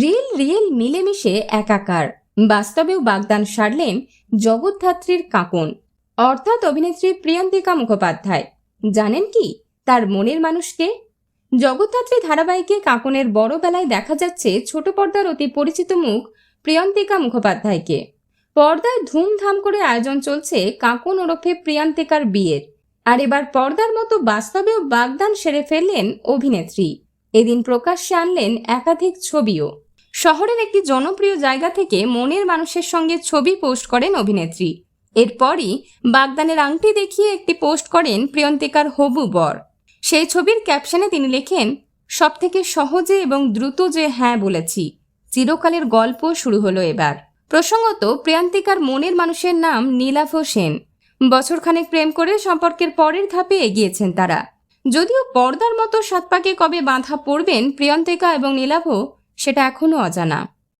Real real মিলেমিশে একাকার। বাস্তবেও বাগদান সারলেন জগদ্ধাত্রীর কাঁকন। অর্থাৎ অভিনেত্রী প্রিয়ন্তিকা মুখোপাধ্যায়। জানেন কি? তার মনের মানুষকে? জগদ্ধাত্রী ধারাবাহিকে কাঁকনের বড় বেলায় দেখা যাচ্ছে ছোট পর্দার অতি পরিচিত মুখ প্রিয়ন্তিকা মুখোপাধ্যায়কে। পর্দায় ধুমধাম করে আয়োজন চলছে কাঁকন ওরফে প্রিয়ান্তিকার বিয়ের। আর এবার পর্দার মতো বাস্তবেও বাগদান সেরে ফেললেন অভিনেত্রী। এদিন প্রকাশ্যে আনলেন একাধিক ছবিও। শহরের একটি জনপ্রিয় জায়গা থেকে মনের মানুষের সঙ্গে ছবি পোস্ট করেন অভিনেত্রী। এরপরই বাগদানের আংটি দেখিয়ে একটি পোস্ট করেন প্রিয়ন্তিকার হবু বর। সেই ছবির ক্যাপশনে তিনি লেখেন সব থেকে সহজে এবং দ্রুত যে হ্যাঁ বলেছি, চিরকালের গল্প শুরু হলো এবার। প্রসঙ্গত, প্রিয়ান্তিকার মনের মানুষের নাম নীলাভ সেন। বছরখানেক প্রেম করে সম্পর্কের পরের ধাপে এগিয়েছেন তারা। যদিও পর্দার মতো সাত পাকে কবে বাঁধা পড়বেন প্রিয়ন্তিকা এবং নীলাভ সেটা এখনও অজানা।